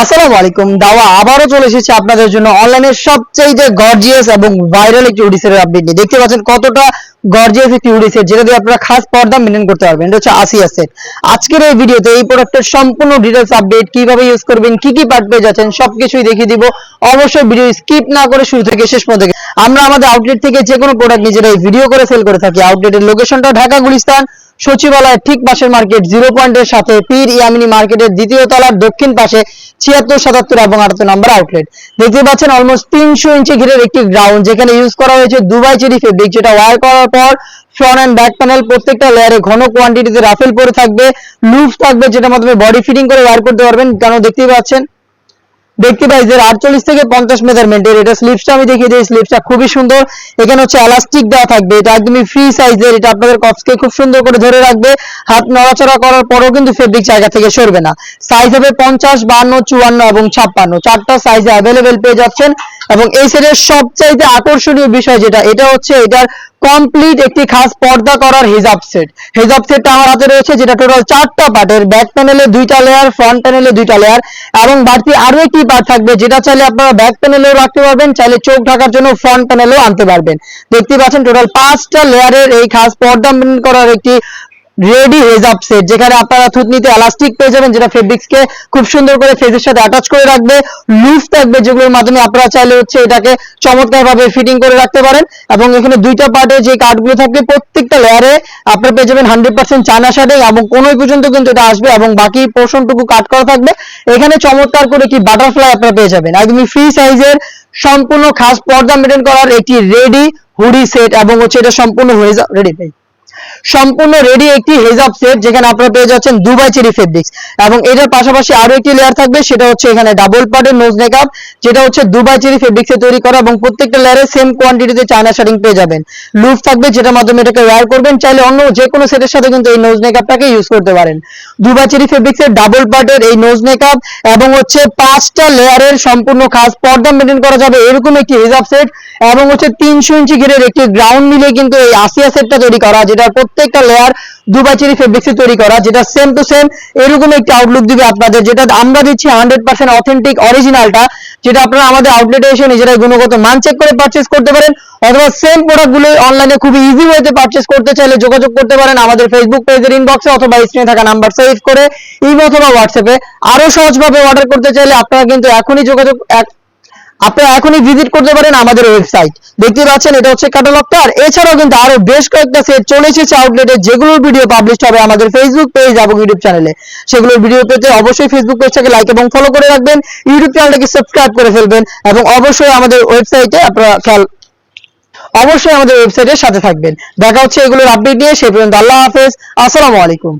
আসসালামু আলাইকুম। দাওয়া আবারও চলে এসেছে আপনাদের জন্য অনলাইনের সবচেয়ে গর্জিয়াস এবং ভাইরাল একটি হুডি সেটের আপডেট নিয়ে। দেখতে পাচ্ছেন কতটা গর্জিয়াস একটি হুডি সেট যেটা দিয়ে আপনারা খাস পর্দা মেনটেন করতে পারবেন। এটা হচ্ছে আসিয়া সেট আজকের এই ভিডিওতে এই প্রোডাক্টের সম্পূর্ণ ডিটেলস আপডেট কীভাবে ইউজ করবেন, কি কি পার্ট পেয়ে যাচ্ছেন, সবকিছুই দেখিয়ে দিব। অবশ্যই ভিডিও স্কিপ না করে শুরু থেকে শেষ পর্যন্ত আমরা আমাদের আউটলেট থেকে যে কোনো প্রোডাক্ট নিজেরাই ভিডিও করে সেল করে থাকি। আউটলেটের লোকেশনটা ঢাকা গুলিস্তান। সচিবালয়ের ঠিক পাশের মার্কেট জিরো পয়েন্টের সাথে পীর ইয়ামিনী মার্কেটের দ্বিতীয় তলার দক্ষিণ পাশে ছিয়াত্তর, সাতাত্তর এবং আটাত্তর নম্বর আউটলেট দেখতে পাচ্ছেন অলমোস্ট তিনশো ইঞ্চি ঘিরের একটি গ্রাউন্ড যেখানে ইউজ করা হয়েছে দুবাই চেরি ফেব্রিক যেটা ওয়ার করার পর ফ্রন্ট অ্যান্ড ব্যাক প্যানেল প্রত্যেকটা লেয়ারে ঘন কোয়ান্টিটিতে রাফেল পরে থাকবে লুজ থাকবে যেটা মাধ্যমে বডি ফিটিং করে ওয়ার করতে পারবেন। কেন দেখতেই পাচ্ছেন? দেখতে পাই যে আটচল্লিশ থেকে পঞ্চাশ মেজারমেন্টের এটা স্লিপসটা আমি দেখিয়ে দিই স্লিপসটা খুবই সুন্দর। এখানে হচ্ছে এলাস্টিক দেওয়া থাকবে। এটা একদমই ফ্রি সাইজের এটা আপনাদের কপসকে খুব সুন্দর করে ধরে রাখবে। হাত নড়াচড়া করার পরেও কিন্তু ফেব্রিক জায়গা থেকে সরবে না। সাইজ হবে পঞ্চাশ, বান্ন, চুয়ান্ন এবং ছাপ্পান্ন। চারটা সাইজে অ্যাভেলেবেল পেয়ে যাচ্ছেন। এবং এই সেটের সবচাইতে আকর্ষণীয় বিষয় যেটা, এটা হচ্ছে এটার কমপ্লিট একটি খাস পর্দা করার হিজাব সেট হিজাব সেটটা আমার হাতে রয়েছে, যেটা টোটাল চারটা পার্টের ব্যাক প্যানেলে দুইটা লেয়ার ফ্রন্ট প্যানেলে দুইটা লেয়ার এবং বাড়তি আরও একটি পার্ট থাকবে, যেটা চাইলে আপনারা ব্যাক প্যানেলেও রাখতে পারবেন, চাইলে চোখ ঢাকার জন্য ফ্রন্ট প্যানেলেও আনতে পারবেন। দেখতে পাচ্ছেন টোটাল পাঁচটা লেয়ারের এই খাস পর্দা করার একটি রেডি হেজাব সেট যেখানে আপনারা থুতনিতে এলাস্টিক পেয়ে যাবেন যেটা ফেব্রিক্স কে খুব সুন্দর করে ফেজের সাথে অ্যাটাচ করে রাখবে লুফ থাকবে যেগুলোর মাধ্যমে আপনারা চাইলে হচ্ছে এটাকে চমৎকার ভাবে ফিটিং করে রাখতে পারেন এবং এখানে দুইটা পার্টে যে কাঠগুলো থাকবে প্রত্যেকটা লেয়ারে আপনারা পেয়ে যাবেন হান্ড্রেড পার্সেন্ট চানা শার্টিং এবং কোন পর্যন্ত কিন্তু এটা আসবে এবং বাকি পোর্শনটুকু কাট করা থাকবে। এখানে চমৎকার করে কি বাটারফ্লাই আপনারা পেয়ে যাবেন। একদমই ফ্রি সাইজের সম্পূর্ণ খাস পর্দা মেনটেন করার একটি রেডি হুডি সেট এবং হচ্ছে এটা সম্পূর্ণ হয়ে যা রেডি ভাই সম্পূর্ণ রেডি একটি হেজাব সেট যেখানে আপনারা পেয়ে যাচ্ছেন দুবাই চেরি ফেব্রিক্স এবং এটার পাশাপাশি আরও একটি লেয়ার থাকবে, সেটা হচ্ছে এখানে ডাবল পার্টের নোজ মেকআপ যেটা হচ্ছে দুবাই চেরি ফেব্রিক্স তৈরি করা এবং প্রত্যেকটা লেয়ারে সেম কোয়ান্টিটিতে চায়না শাড়িং পেয়ে যাবেন। লুপ থাকবে, যেটার মাধ্যমে এটাকে ওয়্যার করবেন, চাইলে অন্য যে কোনো সেটের সাথে কিন্তু এই নোজ মেকআপটাকে ইউজ করতে পারেন। দুবাই চেরি ফেব্রিক্স এর ডাবল পার্টের এই নোজ মেকআপ এবং হচ্ছে পাঁচটা লেয়ারের সম্পূর্ণ খাস পর্দা মেনটেন করা যাবে এরকম একটি হিজাব সেট এবং হচ্ছে তিনশো ইঞ্চি ঘিরের একটি গ্রাউন্ড মিলে কিন্তু এই আসিয়া সেটটা তৈরি করা যেটার প্রত্যেকটা লেয়ার দুবাই চেরি ফেব্রিক্স তৈরি করা, যেটা সেম টু সেম এরকম একটি আউটলুক দিবে আপনাদের, যেটা আমরা দিচ্ছি হান্ড্রেড পার্সেন্ট অথেন্টিক অরিজিনালটা যেটা আপনারা আমাদের আউটলেটে এসে নিজেরাই গুণগত মান চেক করে পারচেস করতে পারেন, অথবা সেম প্রোডাক্টগুলো অনলাইনে খুবই ইজি ওয়েতে পারচেস করতে চাইলে যোগাযোগ করতে পারেন আমাদের ফেসবুক পেজের ইনবক্সে অথবা স্ক্রিনে থাকা নাম্বার সেভ করে ইমেল অথবা হোয়াটসঅ্যাপে আরও সহজভাবে অর্ডার করতে চাইলে আপনারা কিন্তু এখনই যোগাযোগ আপনারা এখনই ভিজিট করতে পারেন আমাদের ওয়েবসাইট দেখতে পাচ্ছেন, এটা হচ্ছে ক্যাটালগটা আর এছাড়াও কিন্তু আরও বেশ কয়েকটা সেট চলে এসেছে আউটলেটে যেগুলোর ভিডিও পাবলিশ হবে আমাদের ফেসবুক পেজ এবং ইউটিউব চ্যানেলে সেগুলোর ভিডিও পেতে অবশ্যই ফেসবুক পেজটাকে লাইক এবং ফলো করে রাখবেন ইউটিউব চ্যানেলটাকে সাবস্ক্রাইব করে ফেলবেন এবং অবশ্যই আমাদের ওয়েবসাইটে আপনারা খেয়াল অবশ্যই আমাদের ওয়েবসাইটের সাথে থাকবেন। দেখা হচ্ছে এগুলোর আপডেট নিয়ে সেই পর্যন্ত আল্লাহ হাফেজ। আসসালামু আলাইকুম।